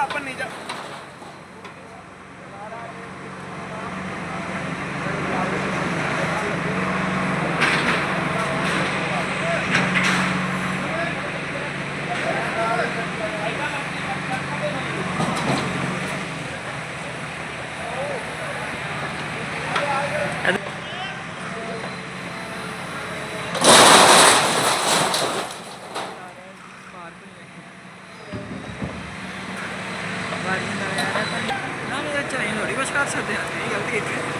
ਜਾ ਭੰਨੀ ਜਾ ਨਾ ਮੇਰਾ ਚਾਹੀ ਲੋੜੀ ਬਸ ਕਰ ਸਕਦੇ ਆ ਇਹ ਗਲਤੀ ਇੱਥੇ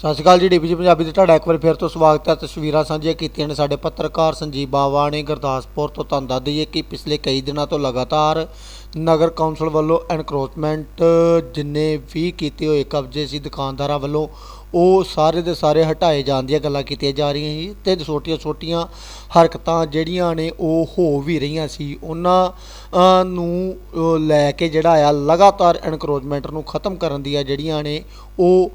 ਸਤਿ ਸ਼੍ਰੀ ਅਕਾਲ ਜੀ ਡੀਪੀਜੀ ਪੰਜਾਬੀ ਦੇ ਤੁਹਾਡਾ ਇੱਕ ਵਾਰ ਫਿਰ ਤੋਂ ਸਵਾਗਤ ਹੈ। ਤਸਵੀਰਾਂ ਸਾਂਝੀਆਂ ਕੀਤੀਆਂ ਨੇ ਸਾਡੇ ਪੱਤਰਕਾਰ ਸੰਜੀਵ ਬਾਵਾ ਨੇ ਗੁਰਦਾਸਪੁਰ ਤੋਂ ਤੁਹਾਨੂੰ ਦੱਸ ਦਈਏ ਕਿ ਪਿਛਲੇ ਕਈ ਦਿਨਾਂ ਤੋਂ ਲਗਾਤਾਰ ਨਗਰ ਕੌਂਸਲ ਵੱਲੋਂ ਐਨਕਰੋਚਮੈਂਟ ਜਿੰਨੇ ਵੀ ਕੀਤੇ ਹੋਏ ਕਬਜ਼ੇ ਸੀ ਦੁਕਾਨਦਾਰਾਂ ਵੱਲੋਂ, ਉਹ ਸਾਰੇ ਦੇ ਸਾਰੇ ਹਟਾਏ ਜਾਣ ਦੀਆਂ ਗੱਲਾਂ ਕੀਤੀਆਂ ਜਾ ਰਹੀਆਂ ਸੀ ਤੇ ਛੋਟੀਆਂ ਛੋਟੀਆਂ ਹਰਕਤਾਂ ਜਿਹੜੀਆਂ ਨੇ ਉਹ ਹੋ ਵੀ ਰਹੀਆਂ ਸੀ, ਉਹਨਾਂ ਨੂੰ ਲੈ ਕੇ ਜਿਹੜਾ ਆ ਲਗਾਤਾਰ ਐਨਕਰੋਚਮੈਂਟ ਨੂੰ ਖਤਮ ਕਰਨ ਦੀਆਂ ਜਿਹੜੀਆਂ ਨੇ, ਉਹ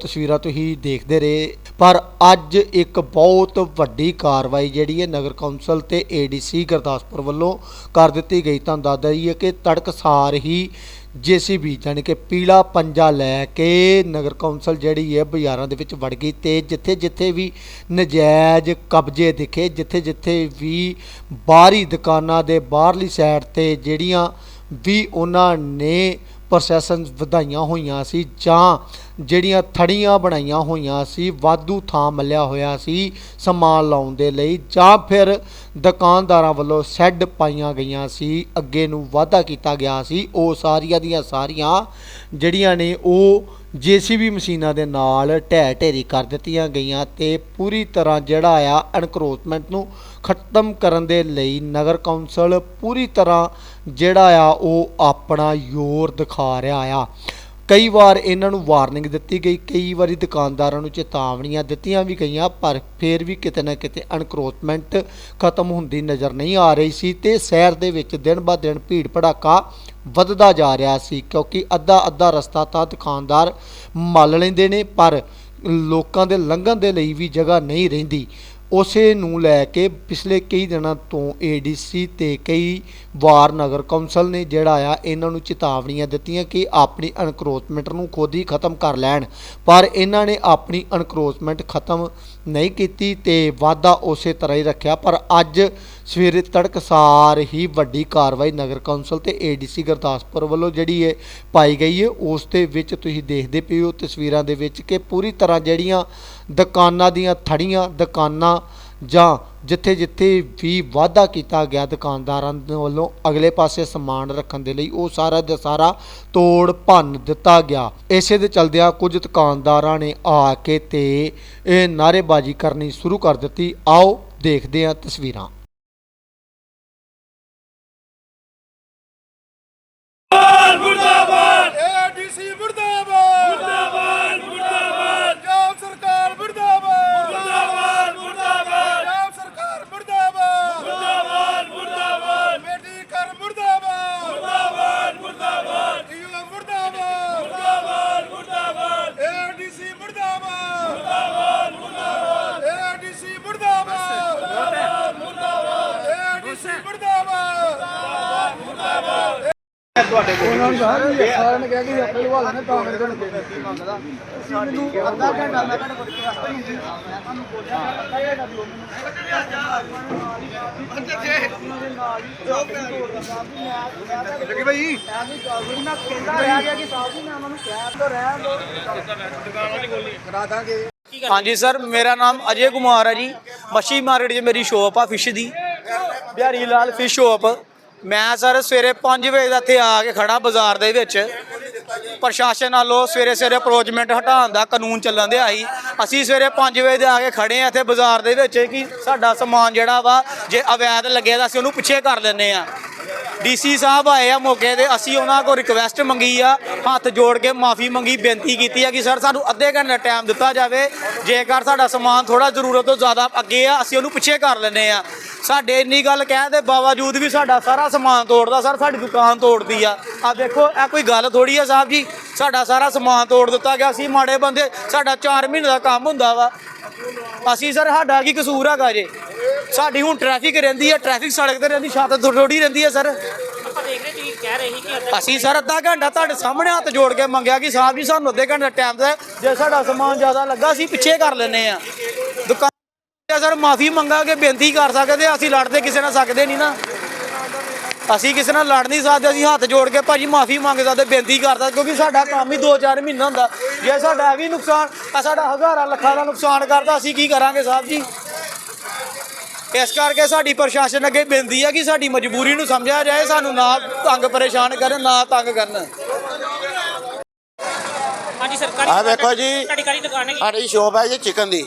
ਤਸਵੀਰਾਂ ਤੁਸੀਂ ਦੇਖਦੇ ਰਹੇ। ਪਰ ਅੱਜ ਇੱਕ ਬਹੁਤ ਵੱਡੀ ਕਾਰਵਾਈ ਜਿਹੜੀ ਹੈ ਨਗਰ ਕੌਂਸਲ ਤੇ ਏਡੀਸੀ ਗੁਰਦਾਸਪੁਰ ਵੱਲੋਂ ਕਰ ਦਿੱਤੀ ਗਈ। ਤੁਹਾਨੂੰ ਦੱਸ ਦਈਏ ਕਿ ਤੜਕਸਾਰ ਹੀ ਜੀਸੀਬੀ ਜਾਣੀ ਕਿ ਪੀਲਾ ਪੰਜਾ ਲੈ ਕੇ ਨਗਰ ਕੌਂਸਲ ਜਿਹੜੀ ਹੈ ਬਾਜ਼ਾਰਾਂ ਦੇ ਵਿੱਚ ਵੜ ਗਈ ਤੇ ਜਿੱਥੇ ਜਿੱਥੇ ਵੀ ਨਜਾਇਜ਼ ਕਬਜ਼ੇ ਦਿਖੇ ਜਿੱਥੇ ਜਿੱਥੇ ਵੀ ਬਾਹਰੀ ਦੁਕਾਨਾਂ ਦੇ ਬਾਹਰਲੀ ਸਾਈਡ ਤੇ ਜਿਹੜੀਆਂ ਵੀ ਉਹਨਾਂ ਨੇ ਪ੍ਰੋਸੈਸਨ ਵਧਾਈਆਂ ਹੋਈਆਂ ਸੀ ਜਾਂ ਜਿਹੜੀਆਂ ਥੜੀਆਂ ਬਣਾਈਆਂ ਹੋਈਆਂ ਸੀ, ਵਾਧੂ ਥਾਂ ਮੱਲਿਆ ਹੋਇਆ ਸੀ ਸਮਾਨ ਲਾਉਣ ਦੇ ਲਈ ਜਾਂ ਫਿਰ ਦੁਕਾਨਦਾਰਾਂ ਵੱਲੋਂ ਸੈੱਡ ਪਾਈਆਂ ਗਈਆਂ ਸੀ, ਅੱਗੇ ਨੂੰ ਵਾਧਾ ਕੀਤਾ ਗਿਆ ਸੀ, ਉਹ ਸਾਰੀਆਂ ਦੀਆਂ ਸਾਰੀਆਂ ਜਿਹੜੀਆਂ ਨੇ ਉਹ ਜੀਸੀਬੀ ਮਸ਼ੀਨਾਂ ਦੇ ਨਾਲ ਢਹਿ ਢੇਰੀ ਕਰ ਦਿੱਤੀਆਂ ਗਈਆਂ ਤੇ ਪੂਰੀ ਤਰ੍ਹਾਂ ਜਿਹੜਾ ਆ ਐਨਕਰੋਚਮੈਂਟ ਨੂੰ ਖਤਮ ਕਰਨ ਦੇ ਲਈ ਨਗਰ ਕੌਂਸਲ ਪੂਰੀ ਤਰ੍ਹਾਂ ਜਿਹੜਾ ਆ ਉਹ ਆਪਣਾ ਜ਼ੋਰ ਦਿਖਾ ਰਿਹਾ ਆ। ਕਈ ਵਾਰ ਇਹਨਾਂ ਨੂੰ ਵਾਰਨਿੰਗ ਦਿੱਤੀ ਗਈ, ਕਈ ਵਾਰੀ ਦੁਕਾਨਦਾਰਾਂ ਨੂੰ ਚੇਤਾਵਨੀਆਂ ਦਿੱਤੀਆਂ ਵੀ ਗਈਆਂ, ਪਰ ਫਿਰ ਵੀ ਕਿਤੇ ਨਾ ਕਿਤੇ ਅਨਕਰੋਚਮੈਂਟ ਖਤਮ ਹੁੰਦੀ ਨਜ਼ਰ ਨਹੀਂ ਆ ਰਹੀ ਸੀ ਤੇ ਸ਼ਹਿਰ ਦੇ ਵਿੱਚ ਦਿਨ ਬਾ ਦਿਨ ਭੀੜ ਭੜਾਕਾ ਵੱਧਦਾ ਜਾ ਰਿਹਾ ਸੀ, ਕਿਉਂਕਿ ਅੱਧਾ ਅੱਧਾ ਰਸਤਾ ਤਾਂ ਦੁਕਾਨਦਾਰ ਮੱਲ ਲੈਂਦੇ ਨੇ, ਪਰ ਲੋਕਾਂ ਦੇ ਲੰਘਣ ਦੇ ਲਈ ਵੀ ਜਗ੍ਹਾ ਨਹੀਂ ਰਹਿੰਦੀ। ਉਸੇ ਨੂੰ ਲੈ ਕੇ ਪਿਛਲੇ ਕਈ ਦਿਨਾਂ ਤੋਂ ਏਡੀਸੀ ਤੇ ਕਈ ਵਾਰ ਨਗਰ ਕੌਂਸਲ ਨੇ ਜਿਹੜਾ ਆ, ਇਹਨਾਂ ਨੂੰ ਚੇਤਾਵਨੀਆਂ ਦਿੱਤੀਆਂ ਕਿ ਆਪਣੀ ਅਨਕਰੋਚਮੈਂਟ ਨੂੰ ਖੁਦ ਹੀ ਖਤਮ ਕਰ ਲੈਣ। ਪਰ ਇਹਨਾਂ ਨੇ ਆਪਣੀ ਅਨਕਰੋਚਮੈਂਟ ਖਤਮ ਨਹੀਂ ਕੀਤੀ ਤੇ ਵਾਅਦਾ ਉਸੇ ਤਰ੍ਹਾਂ ਹੀ ਰੱਖਿਆ। ਪਰ ਅੱਜ ਸਵੇਰੇ ਤੜਕਸਾਰ ਹੀ ਵੱਡੀ ਕਾਰਵਾਈ ਨਗਰ ਕੌਂਸਲ ਤੇ ਏਡੀਸੀ ਗੁਰਦਾਸਪੁਰ ਵੱਲੋਂ ਜਿਹੜੀ ਹੈ ਪਾਈ ਗਈ ਹੈ, ਉਸ ਦੇ ਵਿੱਚ ਤੁਸੀਂ ਦੇਖਦੇ ਪਏ ਹੋ ਤਸਵੀਰਾਂ ਦੇ ਵਿੱਚ ਕਿ ਪੂਰੀ ਤਰ੍ਹਾਂ ਜਿਹੜੀਆਂ ਦੁਕਾਨਾਂ ਦੀਆਂ ਥੜੀਆਂ, ਦੁਕਾਨਾਂ ਜਾਂ ਜਿੱਥੇ ਜਿੱਥੇ ਵੀ ਵਾਅਦਾ ਕੀਤਾ ਗਿਆ ਦੁਕਾਨਦਾਰਾਂ ਵੱਲੋਂ, ਅਗਲੇ ਪਾਸੇ ਸਮਾਨ ਰੱਖਣ ਦੇ ਲਈ ਉਹ ਸਾਰਾ ਦਾ ਸਾਰਾ ਤੋੜ ਭੰਨ ਦਿੱਤਾ ਗਿਆ। ਇਸੇ ਦੇ ਚਲਦਿਆਂ ਕੁਝ ਦੁਕਾਨਦਾਰਾਂ ਨੇ ਆ ਕੇ ਤੇ ਇਹ ਨਾਅਰੇਬਾਜ਼ੀ ਕਰਨੀ ਸ਼ੁਰੂ ਕਰ ਦਿੱਤੀ। ਆਓ ਦੇਖਦੇ ਹਾਂ ਤਸਵੀਰਾਂ। ਤੁਹਾਡੇ ਕੋਲ ਉਹਨਾਂ ਨੂੰ ਸਾਰਿਆਂ ਨੇ ਸਾਰਿਆਂ ਨੇ ਕਿਹਾ ਕਿ ਆਪਣੇ ਲਵਾ ਲੈਣੇ ਤਾਂ ਮੇਰੇ ਕੋਲ ਮੰਗਦਾ ਮੈਨੂੰ ਅੱਧਾ ਘੰਟਾ ਮੈਂ ਤੁਹਾਡੇ ਕੋਲ ਰਸਤਾ ਨਹੀਂ ਸੀ ਮੈਂ ਤੁਹਾਨੂੰ ਬੋਲਿਆ ਅੱਧਾ ਘੰਟਾ ਦਿਓ ਮੈਨੂੰ। ਲੱਗੀ ਭਾਈ ਮੈਂ ਕਹਿੰਦਾ ਰਹਿ ਗਿਆ ਕਿ ਸਾਹਿਬ ਜੀ। ਮੈਂ ਉਹਨਾਂ ਨੂੰ ਕਿਹਾ ਤਾਂ ਰਹਿਣ ਦੋ ਕਰਾ ਦਾਂਗੇ ਹਾਂਜੀ ਸਰ ਮੇਰਾ ਨਾਮ ਅਜੇ ਕੁਮਾਰ ਹੈ ਜੀ। ਮੱਛੀ ਮਾਰਕੀਟ 'ਚ ਮੇਰੀ ਸ਼ੋਪ ਆ ਫਿਸ਼ ਦੀ। ਬਿਹਾਰੀ ਲਾਲ ਫਿਸ਼ ਸ਼ੋਪ ਮੈਂ ਸਰ ਸਵੇਰੇ 5 ਵਜੇ ਦਾ ਇੱਥੇ ਆ ਕੇ ਖੜਾ ਬਾਜ਼ਾਰ ਦੇ ਵਿੱਚ। ਪ੍ਰਸ਼ਾਸਨ ਵੱਲੋਂ ਸਵੇਰੇ ਸਵੇਰੇ ਅਪਰੋਚਮੈਂਟ ਹਟਾਉਣ ਦਾ ਕਾਨੂੰਨ ਚੱਲਣ ਦਿਆ ਸੀ। ਅਸੀਂ ਸਵੇਰੇ 5 ਵਜੇ ਦੇ ਆ ਕੇ ਖੜੇ ਆ ਇੱਥੇ ਬਾਜ਼ਾਰ ਦੇ ਵਿੱਚ ਕਿ ਸਾਡਾ ਸਮਾਨ ਜਿਹੜਾ ਵਾ ਜੇ ਅਵੈਧ ਲੱਗਿਆ ਤਾਂ ਅਸੀਂ ਉਹਨੂੰ ਪਿੱਛੇ ਕਰ ਲੈਂਦੇ ਆ ਡੀਸੀ ਸਾਹਿਬ ਆਏ ਆ ਮੌਕੇ ਤੇ, ਅਸੀਂ ਉਹਨਾਂ ਕੋਲ ਰਿਕਵੈਸਟ ਮੰਗੀ ਆ, ਹੱਥ ਜੋੜ ਕੇ ਮਾਫੀ ਮੰਗੀ, ਬੇਨਤੀ ਕੀਤੀ ਆ ਕਿ ਸਰ ਸਾਨੂੰ ਅੱਧੇ ਘੰਟੇ ਦਾ ਟਾਈਮ ਦਿੱਤਾ ਜਾਵੇ, ਜੇਕਰ ਸਾਡਾ ਸਮਾਨ ਥੋੜਾ ਜ਼ਰੂਰਤ ਤੋਂ ਜ਼ਿਆਦਾ ਅੱਗੇ ਆ, ਅਸੀਂ ਉਹਨੂੰ ਪਿੱਛੇ ਕਰ ਲੈਂਦੇ ਆ। ਸਾਡੇ ਇੰਨੀ ਗੱਲ ਕਹਿਣ ਦੇ ਬਾਵਜੂਦ ਵੀ ਸਾਡਾ ਸਾਰਾ ਸਮਾਨ ਤੋੜਦਾ, ਸਰ ਸਾਡੀ ਦੁਕਾਨ ਤੋੜਦੀ ਆ। ਆ ਦੇਖੋ, ਇਹ ਕੋਈ ਗੱਲ ਥੋੜੀ ਆ ਸਾਹਿਬ ਜੀ, ਸਾਡਾ ਸਾਰਾ ਸਮਾਨ ਤੋੜ ਦਿੱਤਾ ਗਿਆ, ਅਸੀਂ ਮਾੜੇ ਬੰਦੇ, ਸਾਡਾ 4 ਮਹੀਨੇ ਦਾ ਕੰਮ ਹੁੰਦਾ ਵਾ। ਅਸੀਂ ਸਰ, ਸਾਡਾ ਕੀ ਕਸੂਰ ਹੈਗਾ ਜੇ? ਸਾਡੀ ਹੁਣ ਟ੍ਰੈਫਿਕ ਰਹਿੰਦੀ ਹੈ ਟ੍ਰੈਫਿਕ ਸੜਕ ਤੇ ਰਹਿੰਦੀ ਛੱਤ ਥੋੜੀ ਰਹਿੰਦੀ ਹੈ ਸਰ। ਅਸੀਂ ਸਰ ਅੱਧਾ ਘੰਟਾ ਤੁਹਾਡੇ ਸਾਹਮਣੇ ਹੱਥ ਜੋੜ ਕੇ ਮੰਗਿਆ ਕਿ ਸਾਹਿਬ ਜੀ ਸਾਨੂੰ ਅੱਧੇ ਘੰਟੇ ਦਾ ਟਾਈਮ ਦੇ ਜੇ ਸਾਡਾ ਸਮਾਨ ਜ਼ਿਆਦਾ ਲੱਗਾ ਅਸੀਂ ਪਿੱਛੇ ਕਰ ਲੈਨੇ ਆ। ਦੁਕਾਨ ਸਰ ਮਾਫੀ ਮੰਗਾਂਗੇ ਬੇਨਤੀ ਕਰ ਸਕਦੇ ਅਸੀਂ ਲੜਦੇ ਕਿਸੇ ਨਾਲ ਸਕਦੇ ਨਹੀਂ ਨਾ। ਅਸੀਂ ਕਿਸੇ ਨਾਲ ਲੜ ਨਹੀਂ ਸਕਦੇ ਅਸੀਂ ਹੱਥ ਜੋੜ ਕੇ ਭਾਜੀ ਮਾਫੀ ਮੰਗ ਸਕਦੇ ਬੇਨਤੀ ਕਰਦਾ ਕਿਉਂਕਿ ਸਾਡਾ ਕੰਮ ਹੀ 2-4 ਮਹੀਨਾ ਹੁੰਦਾ। ਜੇ ਸਾਡਾ ਇਹ ਵੀ ਨੁਕਸਾਨ ਸਾਡਾ ਹਜ਼ਾਰਾਂ ਲੱਖਾਂ ਦਾ ਨੁਕਸਾਨ ਕਰਦਾ ਅਸੀਂ ਕੀ ਕਰਾਂਗੇ ਸਾਹਿਬ ਜੀ? ਇਸ ਕਰਕੇ ਸਾਡੀ ਪ੍ਰਸ਼ਾਸਨ ਅੱਗੇ ਬੇਨਤੀ ਹੈ ਕਿ ਸਾਡੀ ਮਜਬੂਰੀ ਨੂੰ ਸਮਝਿਆ ਜਾਏ ਸਾਨੂੰ ਨਾ ਤੰਗ ਪਰੇਸ਼ਾਨ ਕਰਨ ਨਾ ਤੰਗ ਕਰਨ। ਹਾਂਜੀ ਸਰਕਾਰੀ ਆ ਵੇਖੋ ਜੀ ਤੁਹਾਡੀ ਕਾਰੀ ਦੁਕਾਨ ਹੈਗੀ? ਸਾਡੀ ਸ਼ੋਪ ਹੈ ਜੀ ਚਿਕਨ ਦੀ।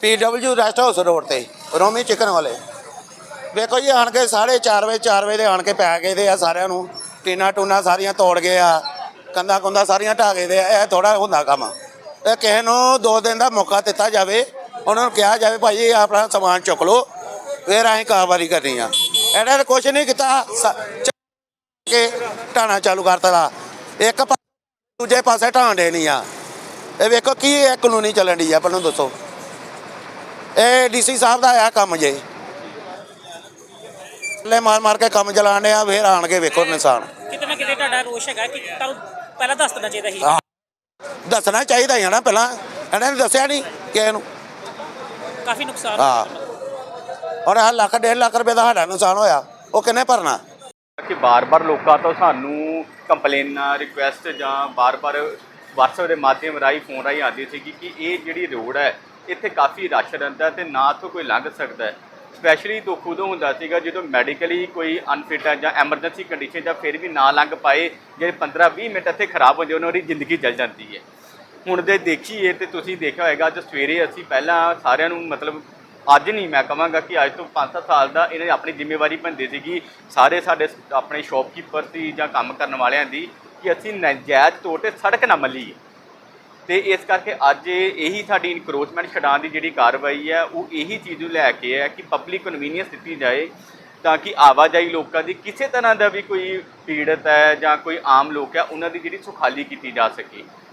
ਪੀਡਬਲਯੂ ਰੈਸਟ ਹਾਊਸ ਰੋਡ ਤੇ ਰੋਮੀ ਚਿਕਨ ਵਾਲੇ। ਵੇਖੋ ਜੀ ਆਣ ਕੇ 4:30 ਵਜੇ 4 ਵਜੇ ਦੇ ਆਣ ਕੇ ਪੈ ਗਏ ਦੇ ਆ ਸਾਰਿਆਂ ਨੂੰ। ਟੀਨਾ ਟੂਨਾ ਸਾਰੀਆਂ ਤੋੜ ਗਏ ਆ ਕੰਦਾ ਕੁੰਦਾ ਸਾਰੀਆਂ ਢਾ ਗਏ ਦੇ ਆ ਇਹ ਥੋੜਾ ਹੁੰਦਾ ਕੰਮ। ਇਹ ਕਿਸੇ ਨੂੰ 2 ਦਿਨ ਦਾ ਮੌਕਾ ਦਿੱਤਾ ਜਾਵੇ ਉਹਨਾਂ ਨੂੰ ਕਿਹਾ ਜਾਵੇ ਭਾਈ ਇਹ ਆਪਣਾ ਸਮਾਨ ਚੁੱਕ ਲਓ ਫਿਰ ਅਸੀਂ ਕਾਰਵਾਈ ਕਰਨੀ ਆ। ਇਹਨਾਂ ਨੇ ਕੁਛ ਨਹੀਂ ਕੀਤਾ। ਸ- ਕੇ ਢਾਣਾ ਚਾਲੂ ਕਰਤਾ ਦਾ ਇੱਕ ਪਾ- ਦੂਜੇ ਪਾਸੇ ਦੇ ਨਹੀਂ ਆ। ਇਹ ਵੇਖੋ ਕੀ ਇਹ ਕਾਨੂੰਨੀ ਚੱਲਣ ਦੀ ਆ ਪਹਿਲਾਂ ਦੱਸੋ। ਇਹ ਡੀਸੀ ਸਾਹਿਬ ਦਾ ਆ ਕੰਮ ਜੇ। ਲੈ ਮਾਰ ਮਾਰ ਕੇ ਕੰਮ ਚਲਾਣੇ ਆ ਫੇਰ ਆਣ ਕੇ ਵੇਖੋ ਨਿਸ਼ਾਨ। ਕਿਤੇ ਨਾ ਕਿਤੇ ਤੁਹਾਡਾ ਰੋਸ਼ ਹੈਗਾ ਕਿ ਤੁਹਾਨੂੰ ਪਹਿਲਾਂ ਦੱਸ ਦੇਣਾ ਚਾਹੀਦਾ ਸੀ। ਦੱਸਣਾ ਚਾਹੀਦਾ ਹੈ ਨਾ ਪਹਿਲਾਂ। ਇਹਨਾਂ ਨੇ ਦੱਸਿਆ ਨਹੀਂ ਕਿਸੇ ਨੂੰ। ਕਾਫੀ ਨੁਕਸਾਨ ਹਾਂ। ਔਰ ਆਹ ਲੱਖ, ਡੇਢ ਲੱਖ ਰੁਪਏ ਦਾ ਸਾਡਾ ਨੁਕਸਾਨ ਹੋਇਆ। ਉਹ ਕਿੰਨੇ ਭਰਨਾ? ਕਿ ਬਾਰ-ਬਾਰ ਲੋਕਾਂ ਤੋਂ ਸਾਨੂੰ ਕੰਪਲੇਨਾਂ ਰਿਕੁਐਸਟ ਜਾਂ ਬਾਰ-ਬਾਰ WhatsApp ਦੇ ਮਾਧਿਅਮ ਰਾਹੀਂ ਫੋਨ ਰਾਹੀਂ ਆਉਂਦੀ ਸੀਗੀ ਕਿ ਇਹ ਜਿਹੜੀ ਰੋਡ ਹੈ, ਇੱਥੇ ਕਾਫੀ ਰਸ਼ ਰਹਿੰਦਾ ਤੇ ਨਾ ਤੋਂ ਕੋਈ ਲੰਘ ਸਕਦਾ ਸਪੈਸ਼ਲੀ ਦੁੱਖ ਉਦੋਂ ਹੁੰਦਾ ਸੀਗਾ ਜਦੋਂ ਮੈਡੀਕਲੀ ਕੋਈ ਅਨਫਿਟ ਹੈ ਜਾਂ ਐਮਰਜੈਂਸੀ ਕੰਡੀਸ਼ਨ ਜਾਂ ਫਿਰ ਵੀ ਨਾ ਲੰਘ ਪਾਏ ਜਿਹੜੇ 15-20 ਮਿੰਟ ਇੱਥੇ ਖਰਾਬ ਹੋ ਜਾਏ ਉਹਨਾਂ ਦੀ ਜ਼ਿੰਦਗੀ ਜਲ ਜਾਂਦੀ ਹੈ। ਹੁਣ ਦੇ ਦੇਖੀਏ ਤੇ ਤੁਸੀਂ ਦੇਖਿਆ ਹੋਏਗਾ, ਅੱਜ ਸਵੇਰੇ ਅਸੀਂ ਪਹਿਲਾਂ ਸਾਰਿਆਂ ਨੂੰ ਮਤਲਬ ਅੱਜ ਨਹੀਂ, ਮੈਂ ਕਹਾਂਗਾ ਕਿ ਅੱਜ ਤੋਂ 5-7 ਸਾਲ ਦਾ ਇਹਨੇ ਆਪਣੀ ਜ਼ਿੰਮੇਵਾਰੀ ਬੰਦੇ ਸੀਗੀ ਸਾਰੇ ਸਾਡੇ ਸ- ਆਪਣੇ ਸ਼ੌਪਕੀਪਰ ਸੀ ਜਾਂ ਕੰਮ ਕਰਨ ਵਾਲਿਆਂ ਦੀ ਕਿ ਅਸੀਂ ਨਜਾਇਜ਼ ਤੌਰ ਤੇ ਸੜਕ ਨਾ ਮੱਲੀਏ। ਤੇ ਇਸ ਕਰਕੇ ਅੱਜ ਇਹੀ ਸਾਡੀ ਇਨਕਰੋਚਮੈਂਟ ਛਡਾਉਣ ਦੀ ਜਿਹੜੀ ਕਾਰਵਾਈ ਹੈ, ਉਹ ਇਹੀ ਚੀਜ਼ ਨੂੰ ਲੈ ਕੇ ਹੈ ਕਿ ਪਬਲਿਕ ਕਨਵੀਨੀਅੰਸ ਦਿੱਤੀ ਜਾਏ ਤਾਂ ਕਿ ਆਵਾਜਾਈ ਲੋਕਾਂ ਦੀ ਕਿਸੇ ਤਰ੍ਹਾਂ ਦਾ ਵੀ ਕੋਈ ਪੀੜਤ ਹੈ ਜਾਂ ਕੋਈ ਆਮ ਲੋਕ ਹੈ, ਉਹਨਾਂ ਦੀ ਜਿਹੜੀ ਸੁਖਾਲੀ ਕੀਤੀ ਜਾ ਸਕੇ।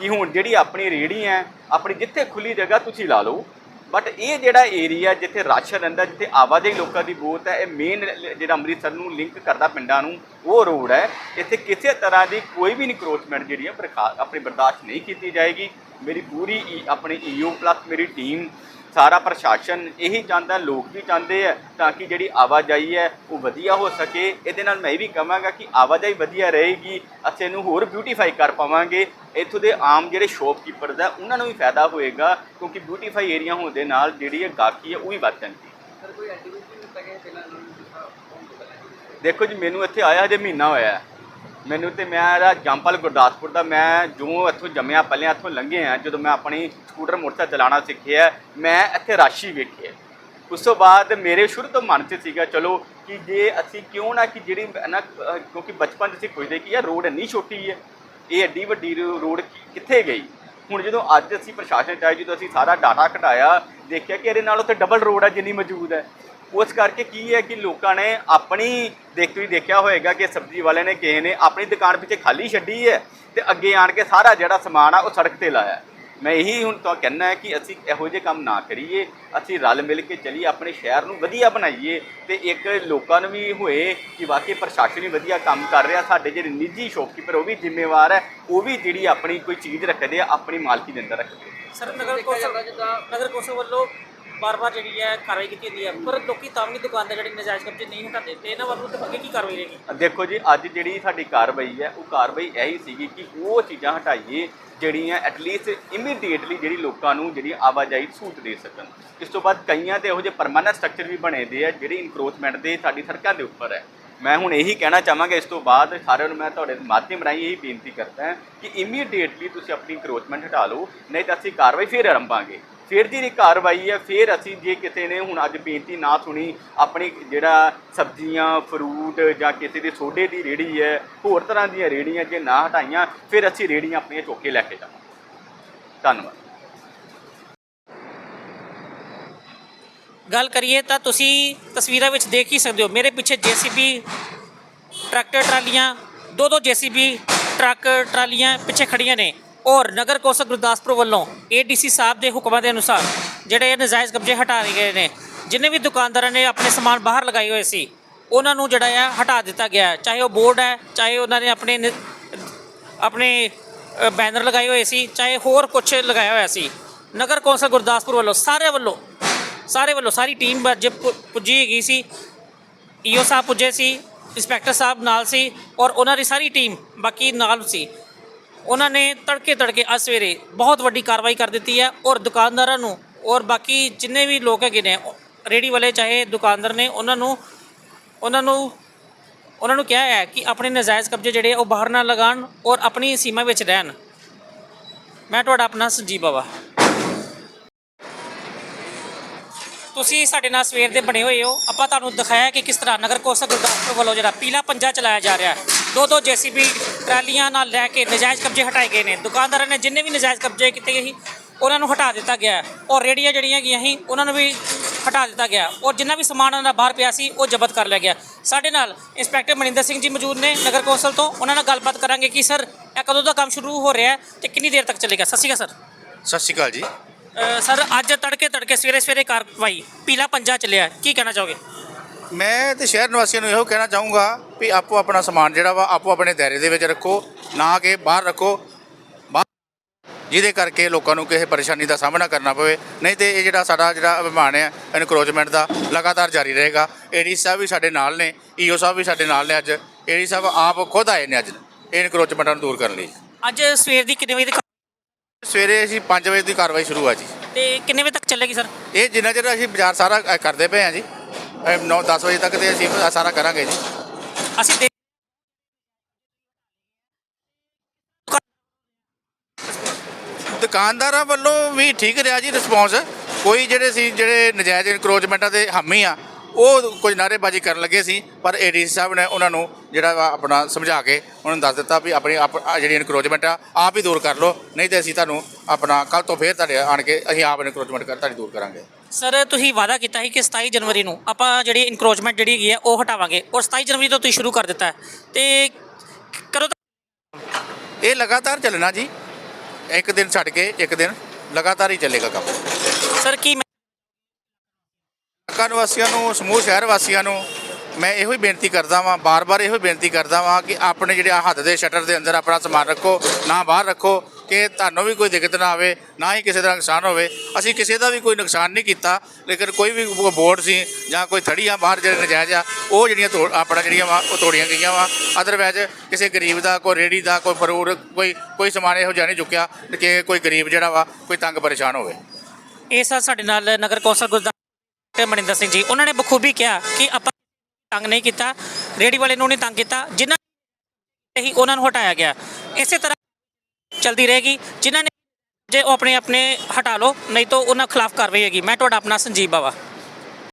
ਕਿ ਹੁਣ ਜਿਹੜੀ ਆਪਣੀ ਰੇੜੀ ਹੈ, ਆਪਣੀ ਜਿੱਥੇ ਖੁੱਲੀ ਜਗ੍ਹਾ ਤੁਸੀਂ ਲਾ ਲਓ। ਬਟ ਇਹ ਜਿਹੜਾ ਏਰੀਆ ਜਿੱਥੇ ਰਸ਼ ਰਹਿੰਦਾ, ਜਿੱਥੇ ਆਵਾਜਾਈ ਲੋਕਾਂ ਦੀ ਬਹੁਤ ਹੈ, ਇਹ ਮੇਨ ਜਿਹੜਾ ਅੰਮ੍ਰਿਤਸਰ ਨੂੰ ਲਿੰਕ ਕਰਦਾ ਪਿੰਡਾਂ ਨੂੰ, ਉਹ ਰੋਡ ਹੈ। ਇੱਥੇ ਕਿਸੇ ਤਰ੍ਹਾਂ ਦੀ ਕੋਈ ਵੀ ਇਨਕਰੋਚਮੈਂਟ ਜਿਹੜੀ ਹੈ, ਬਰਖਾ- ਆਪਣੀ ਬਰਦਾਸ਼ਤ ਨਹੀਂ ਕੀਤੀ ਜਾਏਗੀ। ਮੇਰੀ ਪੂਰੀ ਈ- ਆਪਣੀ ਈਓ ਪਲੱਸ ਮੇਰੀ ਟੀਮ ਸਾਰਾ ਪ੍ਰਸ਼ਾਸਨ ਇਹੀ ਚਾਹੁੰਦਾ ਲੋਕ ਵੀ ਚਾਹੁੰਦੇ ਆ ਤਾਂ ਕਿ ਜਿਹੜੀ ਆਵਾਜਾਈ ਹੈ ਉਹ ਵਧੀਆ ਹੋ ਸਕੇ। ਇਹਦੇ ਨਾਲ ਮੈਂ ਇਹ ਵੀ ਕਹਾਂਗਾ ਕਿ ਆਵਾਜਾਈ ਵਧੀਆ ਰਹੇਗੀ ਅਸੀਂ ਇਹਨੂੰ ਹੋਰ ਬਿਊਟੀਫਾਈ ਕਰ ਪਾਵਾਂਗੇ। ਇੱਥੋਂ ਦੇ ਆਮ ਜਿਹੜੇ ਸ਼ੌਪਕੀਪਰਸ ਆ ਉਹਨਾਂ ਨੂੰ ਵੀ ਫਾਇਦਾ ਹੋਏਗਾ ਕਿਉਂਕਿ ਬਿਊਟੀਫਾਈ ਏਰੀਆ ਹੋਣ ਦੇ ਨਾਲ ਜਿਹੜੀ ਇਹ ਗਾਹਕੀ ਹੈ ਉਹ ਵੀ ਵੱਧ ਜਾਂਦੀ ਦੇਖੋ ਜੀ ਮੈਨੂੰ ਇੱਥੇ ਆਇਆ ਹਜੇ ਮਹੀਨਾ ਹੋਇਆ। ਮੈਨੂੰ ਤੇ ਮੇਰਾ ਜੰਪਲ ਗੁਰਦਾਸਪੁਰ ਦਾ, ਮੈਂ ਜੋ ਇੱਥੋਂ ਜੰਮਿਆ, ਪਲਿਆ ਇੱਥੋਂ ਲੰਘੇ ਆ, ਜਦੋਂ ਮੈਂ ਆਪਣੀ ਸਕੂਟਰ ਮੋਟਰਸਾਈਕਲ ਚਲਾਉਣਾ ਸਿੱਖਿਆ, ਮੈਂ ਇੱਥੇ ਰਾਸ਼ੀ ਵੇਖੀ ਹੈ ਉਸ ਤੋਂ ਬਾਅਦ ਮੇਰੇ ਸ਼ੁਰੂ ਤੋਂ ਮਨ 'ਚ ਸੀਗਾ, ਚਲੋ ਕਿ ਜੇ ਅਸੀਂ ਕਿਉਂ ਨਾ ਕਿ ਜਿਹੜੀ ਨਾ ਕਿਉਂਕਿ ਬਚਪਨ 'ਚ ਅਸੀਂ ਪੁੱਛਦੇ ਕਿ ਯਾਰ ਰੋਡ ਇੰਨੀ ਛੋਟੀ ਹੈ, ਇਹ ਐਡੀ ਵੱਡੀ ਰੋ- ਰੋਡ ਕਿੱਥੇ ਗਈ? ਹੁਣ ਜਦੋਂ ਅੱਜ ਅਸੀਂ ਪ੍ਰਸ਼ਾਸਨ ਚ ਆਏ, ਜਦੋਂ ਅਸੀਂ ਸਾਰਾ ਡਾਟਾ ਘਟਾਇਆ, ਦੇਖਿਆ ਕਿ ਇਹਦੇ ਨਾਲ ਉੱਥੇ ਡਬਲ ਰੋਡ ਹੈ ਜਿੰਨੀ ਮੌਜੂਦ ਹੈ। ਉਸ ਕਰਕੇ ਕੀ ਹੈ ਕਿ ਲੋਕਾਂ ਨੇ ਆਪਣੀ ਦੇਖ ਵੀ ਦੇਖਿਆ ਹੋਏਗਾ ਕਿ ਸਬਜ਼ੀ ਵਾਲੇ ਨੇ ਕਿਸੇ ਨੇ ਆਪਣੀ ਦੁਕਾਨ ਪਿੱਛੇ ਖਾਲੀ ਛੱਡੀ ਹੈ ਤੇ ਅੱਗੇ ਆਣ ਕੇ ਸਾਰਾ ਜਿਹੜਾ ਸਮਾਨ ਆ ਉਹ ਸੜਕ ਤੇ ਲਾਇਆ ਮੈਂ ਇਹੀ ਹੁਣ ਤਾਂ ਕਹਿਣਾ ਹੈ ਕਿ ਅਸੀਂ ਇਹੋ ਜਿਹੇ ਕੰਮ ਨਾ ਕਰੀਏ, ਅਸੀਂ ਰਲ ਮਿਲ ਕੇ ਚੱਲੀਏ, ਆਪਣੇ ਸ਼ਹਿਰ ਨੂੰ ਵਧੀਆ ਬਣਾਈਏ ਤੇ ਇੱਕ ਲੋਕਾਂ ਨੂੰ ਵੀ ਹੋਏ ਕਿ ਵਾਕਈ ਪ੍ਰਸ਼ਾਸਨ ਹੀ ਵਧੀਆ ਕੰਮ ਕਰ ਰਿਹਾ, ਸਾਡੇ ਜਿਹੜੇ ਨਿੱਜੀ ਸ਼ੌਪਕੀਪਰ ਉਹ ਵੀ ਜ਼ਿੰਮੇਵਾਰ ਹੈ, ਉਹ ਵੀ ਜਿਹੜੀ ਆਪਣੀ ਕੋਈ ਚੀਜ਼ ਰੱਖਦੇ ਆ, ਆਪਣੀ ਮਾਲਕੀ ਦੇ ਅੰਦਰ ਰੱਖਦੇ ਸਰ, ਨਗਰ ਕੌਂਸਲ ਨਗਰ ਕੌਂਸਲ ਵੱਲੋਂ ਬਾਰ-ਬਾਰ ਜਿਹੜੀ ਹੈ ਕਾਰਵਾਈ ਕੀਤੀ ਜਾਂਦੀ ਹੈ। ਪਰ ਲੋਕੀ ਤਾਂ ਵੀ ਦੁਕਾਨ ਜਿਹੜੇ ਨਜਾਇਜ਼ ਕਬਜ਼ੇ ਨਹੀਂ ਹਟਾਉਂਦੇ ਤੇ ਇਹਨਾਂ ਵੱਲੋਂ ਤੇ ਅੱਗੇ ਕੀ ਕਾਰਵਾਈ ਰਹੇਗੀ? ਦੇਖੋ ਜੀ, ਅੱਜ ਜਿਹੜੀ ਸਾਡੀ ਕਾਰਵਾਈ ਹੈ, ਉਹ ਕਾਰਵਾਈ ਇਹੀ ਸੀਗੀ ਕਿ ਉਹ ਚੀਜ਼ਾਂ ਹਟਾਈਏ ਜਿਹੜੀਆਂ ਐਟਲੀਸਟ ਇਮੀਡੀਏਟਲੀ ਜਿਹੜੀ ਲੋਕਾਂ ਨੂੰ ਜਿਹੜੀ ਆਵਾਜਾਈ ਸਹੂਲਤ ਦੇ ਸਕਣ। ਇਸ ਤੋਂ ਬਾਅਦ ਕਈਆਂ ਤੇ ਇਹੋ ਜਿਹੇ ਪਰਮਾਨੈਂਟ ਸਟਰਕਚਰ ਵੀ ਬਣੇ ਦੇ ਆ, ਜਿਹੜੇ ਇਨਕਰੋਚਮੈਂਟ ਦੇ ਸਾਡੀ ਸੜਕਾਂ ਦੇ ਉੱਪਰ ਹੈ। ਮੈਂ ਹੁਣ ਇਹੀ ਕਹਿਣਾ ਚਾਹਾਂਗਾ, ਇਸ ਤੋਂ ਬਾਅਦ ਸਾਰਿਆਂ ਨੂੰ ਮੈਂ ਤੁਹਾਡੇ ਮਾਧਿਅਮ ਰਾਹੀਂ ਇਹੀ ਬੇਨਤੀ ਕਰਦਾ ਕਿ ਇਮੀਡੀਏਟਲੀ ਤੁਸੀਂ ਆਪਣੀ ਇਨਕਰੋਚਮੈਂਟ ਹਟਾ ਲਓ, ਨਹੀਂ ਤਾਂ ਅਸੀਂ ਕਾਰਵਾਈ ਫਿਰ ਆਰੰਭਾਂਗੇ। ਫਿਰ ਜਿਹੜੀ ਕਾਰਵਾਈ ਹੈ, ਫਿਰ ਅਸੀਂ ਜੇ ਕਿਸੇ ਨੇ ਹੁਣ ਅੱਜ ਬੇਨਤੀ ਨਾ ਸੁਣੀ, ਆਪਣੀ ਜਿਹੜਾ ਸਬਜ਼ੀਆਂ ਫਰੂਟ ਜਾਂ ਕਿਸੇ ਦੀ ਸੋਡੇ ਦੀ ਰੇੜੀ ਹੈ, ਹੋਰ ਤਰ੍ਹਾਂ ਦੀਆਂ ਰੇੜੀਆਂ ਜੇ ਨਾ ਹਟਾਈਆਂ, ਫਿਰ ਅਸੀਂ ਰੇੜੀਆਂ ਆਪਣੀਆਂ ਚੁੱਕ ਕੇ ਲੈ ਕੇ ਜਾਵਾਂਗੇ। ਧੰਨਵਾਦ। ਗੱਲ ਕਰੀਏ ਤਾਂ ਤੁਸੀਂ ਤਸਵੀਰਾਂ ਵਿੱਚ ਦੇਖ ਹੀ ਸਕਦੇ ਹੋ, ਮੇਰੇ ਪਿੱਛੇ ਜੀਸੀਬੀ ਟਰੈਕਟਰ ਟਰਾਲੀਆਂ, ਦੋ ਦੋ ਜੀਸੀਬੀ ਟਰੱਕ ਟਰਾਲੀਆਂ ਪਿੱਛੇ ਖੜੀਆਂ ਨੇ। ਔਰ ਨਗਰ ਕੌਂਸਲ ਗੁਰਦਾਸਪੁਰ ਵੱਲੋਂ ਏਡੀਸੀ ਸਾਹਿਬ ਦੇ ਹੁਕਮਾਂ ਦੇ ਅਨੁਸਾਰ ਜਿਹੜੇ ਇਹ ਨਜਾਇਜ਼ ਕਬਜ਼ੇ ਹਟਾ ਲਏ ਗਏ ਨੇ, ਜਿੰਨੇ ਵੀ ਦੁਕਾਨਦਾਰਾਂ ਨੇ ਆਪਣੇ ਸਮਾਨ ਬਾਹਰ ਲਗਾਏ ਹੋਏ ਸੀ, ਉਹਨਾਂ ਨੂੰ ਜਿਹੜਾ ਆ ਹਟਾ ਦਿੱਤਾ ਗਿਆ ਚਾਹੇ ਉਹ ਬੋਰਡ ਹੈ, ਚਾਹੇ ਉਹਨਾਂ ਨੇ ਆਪਣੇ ਆਪਣੇ ਬੈਨਰ ਲਗਾਏ ਹੋਏ ਸੀ, ਚਾਹੇ ਹੋਰ ਕੁਝ ਲਗਾਇਆ ਹੋਇਆ ਸੀ। ਨਗਰ ਕੌਂਸਲ ਗੁਰਦਾਸਪੁਰ ਵੱਲੋਂ ਸਾਰੇ ਵੱਲੋਂ ਸਾਰੇ ਵੱਲੋਂ ਸਾਰੀ ਟੀਮ ਅੱਜ ਪੁ- ਪੁੱਜੀ ਗਈ ਸੀ। ਈਓ ਸਾਹਿਬ ਪੁੱਜੇ ਸੀ, ਇੰਸਪੈਕਟਰ ਸਾਹਿਬ ਨਾਲ ਸੀ ਔਰ ਉਹਨਾਂ ਦੀ ਸਾਰੀ ਟੀਮ ਬਾਕੀ ਨਾਲ ਸੀ। ਉਹਨਾਂ ਨੇ ਤੜਕੇ ਤੜਕੇ ਅੱਜ ਸਵੇਰੇ ਬਹੁਤ ਵੱਡੀ ਕਾਰਵਾਈ ਕਰ ਦਿੱਤੀ ਹੈ ਔਰ ਦੁਕਾਨਦਾਰਾਂ ਨੂੰ ਔਰ ਬਾਕੀ ਜਿੰਨੇ ਵੀ ਲੋਕ ਹੈਗੇ ਨੇ ਰੇੜੀ ਵਾਲੇ ਚਾਹੇ ਦੁਕਾਨਦਾਰ ਨੇ, ਉਹਨਾਂ ਨੂੰ ਉਹਨਾਂ ਨੂੰ ਉਹਨਾਂ ਨੂੰ ਕਿਹਾ ਹੈ ਕਿ ਆਪਣੇ ਨਜਾਇਜ਼ ਕਬਜ਼ੇ ਜਿਹੜੇ ਉਹ ਬਾਹਰ ਨਾ ਲਗਾਉਣ ਔਰ ਆਪਣੀ ਸੀਮਾ ਵਿੱਚ ਰਹਿਣ। ਮੈਂ ਤੁਹਾਡਾ ਆਪਣਾ ਸੰਜੀਵ ਬਾਵਾ। ਤੁਸੀਂ ਸਾਡੇ ਨਾਲ ਸਵੇਰ ਦੇ ਬਣੇ ਹੋਏ ਹੋ। ਆਪਾਂ ਤੁਹਾਨੂੰ ਦਿਖਾਇਆ ਕਿ ਕਿਸ ਤਰ੍ਹਾਂ ਨਗਰ ਕੌਂਸਲ ਗੁਰਦਾਸਪੁਰ ਵੱਲੋਂ ਜਿਹੜਾ ਪੀਲਾ ਪੰਜਾ ਚਲਾਇਆ ਜਾ ਰਿਹਾ ਹੈ। ਦੋ ਦੋ ਜੀਸੀਬੀ ਟਰਾਲੀਆਂ ਨਾਲ ਲੈ ਕੇ ਨਜਾਇਜ਼ ਕਬਜ਼ੇ ਹਟਾਏ ਗਏ ਨੇ। ਦੁਕਾਨਦਾਰਾਂ ਨੇ ਜਿੰਨੇ ਵੀ ਨਜਾਇਜ਼ ਕਬਜ਼ੇ ਕੀਤੇ ਗਏ ਸੀ, ਉਹਨਾਂ ਨੂੰ ਹਟਾ ਦਿੱਤਾ ਗਿਆ ਔਰ ਰੇੜੀਆਂ ਜਿਹੜੀਆਂ ਗਈਆਂ ਸੀ, ਉਹਨਾਂ ਨੂੰ ਵੀ ਹਟਾ ਦਿੱਤਾ ਗਿਆ ਔਰ ਜਿੰਨਾ ਵੀ ਸਮਾਨ ਉਹਨਾਂ ਦਾ ਬਾਹਰ ਪਿਆ ਸੀ, ਉਹ ਜ਼ਬਤ ਕਰ ਲਿਆ ਗਿਆ ਸਾਡੇ ਨਾਲ ਇੰਸਪੈਕਟਰ ਮਨਿੰਦਰ ਸਿੰਘ ਜੀ ਮੌਜੂਦ ਨੇ ਨਗਰ ਕੌਂਸਲ ਤੋਂ। ਉਹਨਾਂ ਨਾਲ ਗੱਲਬਾਤ ਕਰਾਂਗੇ ਕਿ, ਸਰ, ਇਹ ਕਦੋਂ ਦਾ ਕੰਮ ਸ਼ੁਰੂ ਹੋ ਰਿਹਾ ਹੈ ਤੇ ਕਿੰਨੀ ਦੇਰ ਤੱਕ ਚੱਲੇਗਾ? ਸਤਿ ਸ਼੍ਰੀ ਅਕਾਲ, ਸਰ। ਸਤਿ ਸ਼੍ਰੀ ਅਕਾਲ ਜੀ। ਸਰ ਅੱਜ ਤੜਕੇ ਤੜਕੇ ਸਵੇਰੇ ਸਵੇਰੇ ਕਾਰਵਾਈ ਪੀਲਾ ਪੰਜਾ ਚੱਲਿਆ ਕੀ ਕਹਿਣਾ ਚਾਹੋਗੇ? ਮੈਂ ਤੇ ਸ਼ਹਿਰ ਨਿਵਾਸੀਆਂ ਨੂੰ ਇਹੋ ਕਹਿਣਾ ਚਾਹੂੰਗਾ ਵੀ ਆਪੋ ਆਪਣਾ ਸਮਾਨ ਜਿਹੜਾ ਵਾ ਆਪੋ ਆਪਣੇ ਦਾਇਰੇ ਦੇ ਵਿੱਚ ਰੱਖੋ ਨਾ ਕਿ ਬਾਹਰ ਰੱਖੋ। ਜਿਹਦੇ ਕਰਕੇ ਲੋਕਾਂ ਨੂੰ ਕਿਸੇ ਪਰੇਸ਼ਾਨੀ ਦਾ ਸਾਹਮਣਾ ਕਰਨਾ ਪਵੇ। ਨਹੀਂ ਤੇ ਇਹ ਜਿਹੜਾ ਸਾਡਾ ਜਿਹੜਾ ਅਭਿਮਾਨ ਹੈ ਇਨਕਰੋਚਮੈਂਟ ਦਾ ਲਗਾਤਾਰ ਜਾਰੀ ਰਹੇਗਾ। ਏਡੀ ਸਾਹਿਬ ਵੀ ਸਾਡੇ ਨਾਲ ਨੇ ਈਓ ਸਾਹਿਬ ਵੀ ਸਾਡੇ ਨਾਲ ਨੇ ਅੱਜ। ਏਡੀ ਸਾਹਿਬ ਆਪ ਖੁਦ ਆਏ ਨੇ ਅੱਜ ਇਹ ਇਨਕਰੋਚਮੈਂਟਾਂ ਨੂੰ ਦੂਰ ਕਰਨ ਲਈ। ਅੱਜ ਸਵੇਰ ਦੀ ਕਿੰਨੇ ਵਜੇ ਸਵੇਰੇ ਅਸੀਂ 5 ਵਜੇ ਦੀ ਕਾਰਵਾਈ ਸ਼ੁਰੂ ਆ ਜੀ। ਤੇ ਕਿੰਨੇ ਵਜੇ ਤੱਕ ਚੱਲੇਗੀ ਸਰ? ਇਹ ਜਿੰਨਾ ਚਿਰ ਅਸੀਂ ਬਾਜ਼ਾਰ ਸਾਰਾ ਅ, ਕਰਦੇ ਪਏ ਆ ਜੀ 9 10 ਵਜੇ ਤੱਕ ਤੇ ਅਸੀਂ ਸਾਰਾ ਕਰਾਂਗੇ ਜੀ। ਅਸੀਂ ਦੁਕਾਨਦਾਰਾਂ ਵੱਲੋਂ ਵੀ ਠੀਕ ਰਿਹਾ ਜੀ ਰਿਸਪੌਂਸ ਕੋਈ ਜਿਹੜੇ ਸੀ ਜਿਹੜੇ ਨਜਾਇਜ਼ ਇਨਕਰੋਚਮੈਂਟਾਂ ਦੇ ਹਾਮੀ ਆ ਉਹ ਕੁਝ ਨਾਅਰੇਬਾਜ਼ੀ ਕਰਨ ਲੱਗੇ ਸੀ ਪਰ ਏਡੀਸੀ ਸਾਹਿਬ ਨੇ ਉਹਨਾਂ ਨੂੰ ਜਿਹੜਾ ਵਾ ਆਪਣਾ ਸਮਝਾ ਕੇ ਉਹਨਾਂ ਨੂੰ ਦੱਸ ਦਿੱਤਾ ਵੀ ਆਪਣੀ ਆਪ ਆਹ ਜਿਹੜੀ ਇਨਕਰੋਚਮੈਂਟ ਆ ਆਪ ਹੀ ਦੂਰ ਕਰ ਲਓ ਨਹੀਂ ਤੇ ਅਸੀਂ ਤੁਹਾਨੂੰ ਆਪਣਾ ਕੱਲ ਤੋਂ ਫੇਰ ਤੁਹਾਡੇ ਆਣ ਕੇ ਅਸੀਂ ਆਪ ਇਨਕਰੋਚਮੈਂਟ ਕਰ ਤੁਹਾਡੀ ਦੂਰ ਕਰਾਂਗੇ। ਸਰ ਤੁਸੀਂ ਵਾਅਦਾ ਕੀਤਾ ਸੀ ਕਿ 27 ਜਨਵਰੀ ਨੂੰ ਆਪਾਂ ਜਿਹੜੀ ਇਨਕਰੋਚਮੈਂਟ ਜਿਹੜੀ ਹੈਗੀ ਹੈ ਉਹ ਹਟਾਵਾਂਗੇ ਔਰ 27 ਜਨਵਰੀ ਤੋਂ ਤੁਸੀਂ ਸ਼ੁਰੂ ਕਰ ਦਿੱਤਾ ਹੈ। ਤੇ ਤੱਕ ਇਹ ਲਗਾਤਾਰ ਚੱਲਣਾ ਜੀ। ਇੱਕ ਦਿਨ ਛੱਡ ਕੇ ਇੱਕ ਦਿਨ ਲਗਾਤਾਰ ਹੀ ਚੱਲੇਗਾ ਕੰਮ। ਸਰ ਕੀ ਇਲਾਕਾ ਨਿਵਾਸੀਆਂ ਨੂੰ, ਸਮੂਹ ਸ਼ਹਿਰ ਵਾਸੀਆਂ ਨੂੰ ਮੈਂ ਇਹੋ ਹੀ ਬੇਨਤੀ ਕਰਦਾ ਵਾਂ, ਬਾਰ-ਬਾਰ ਇਹੋ ਹੀ ਬੇਨਤੀ ਕਰਦਾ ਵਾਂ ਕਿ ਆਪਣੇ ਜਿਹੜੇ ਆਹ ਹੱਦ ਦੇ ਸ਼ਟਰ ਦੇ ਅੰਦਰ ਆਪਣਾ ਸਮਾਨ ਰੱਖੋ, ਨਾ ਬਾਹਰ ਰੱਖੋ, ਕਿ ਤੁਹਾਨੂੰ ਵੀ ਕੋਈ ਦਿੱਕਤ ਨਾ ਆਵੇ, ਨਾ ਹੀ ਕਿਸੇ ਦਾ ਨੁਕਸਾਨ ਹੋਵੇ। ਅਸੀਂ ਕਿਸੇ ਦਾ ਵੀ ਕੋਈ ਨੁਕਸਾਨ ਨਹੀਂ ਕੀਤਾ, ਲੇਕਿਨ ਕੋਈ ਵੀ ਬੋਰਡ ਸੀ ਜਾਂ ਕੋਈ ਥੜੀਆਂ ਬਾਹਰ ਜਿਹੜੇ ਨਜਾਇਜ਼ ਆ, ਉਹ ਜਿਹੜੀਆਂ ਤੋੜ, ਆਪਣਾ ਜਿਹੜੀਆਂ ਵਾ, ਉਹ ਤੋੜੀਆਂ ਗਈਆਂ ਵਾ। ਅਦਰਵਾਇਜ਼ ਕਿਸੇ ਗਰੀਬ ਦਾ, ਕੋਈ ਰੇੜੀ ਦਾ, ਕੋਈ ਫਰੂਟ, ਕੋਈ ਕੋਈ ਸਮਾਨ ਇਹੋ ਜਿਹਾ ਨਹੀਂ ਚੁੱਕਿਆ ਕਿ ਕੋਈ ਗਰੀਬ ਜਿਹੜਾ ਵਾ, ਕੋਈ ਤੰਗ ਪਰੇਸ਼ਾਨ ਹੋਵੇ। ਇਹ ਸਰ ਸਾਡੇ ਨਾਲ ਨਗਰ ਕੌਂਸਲ ਗੁਰਦਾਸਪੁਰ ਮਨਿੰਦਰ ਸਿੰਘ ਜੀ। ਉਹਨਾਂ ਨੇ ਬਖੂਬੀ ਕਿਹਾ ਕਿ ਆਪਾਂ ਤੰਗ ਨਹੀਂ ਕੀਤਾ ਰੇੜੀ ਵਾਲੇ ਨੂੰ ਨਹੀਂ ਤੰਗ ਕੀਤਾ, ਜਿਨ੍ਹਾਂ ਹੀ ਉਹਨਾਂ ਨੂੰ ਹਟਾਇਆ ਗਿਆ। ਇਸੇ ਤਰ੍ਹਾਂ ਚਲਦੀ ਰਹੇਗੀ। ਜਿਨ੍ਹਾਂ ਨੇ ਜੇ ਉਹ ਆਪਣੇ ਆਪਣੇ ਹਟਾ ਲਓ, ਨਹੀਂ ਤਾਂ ਉਹਨਾਂ ਖਿਲਾਫ ਕਾਰਵਾਈ ਹੋਏਗੀ। ਮੈਂ ਤੁਹਾਡਾ ਆਪਣਾ ਸੰਜੀਵ ਬਾਵਾ।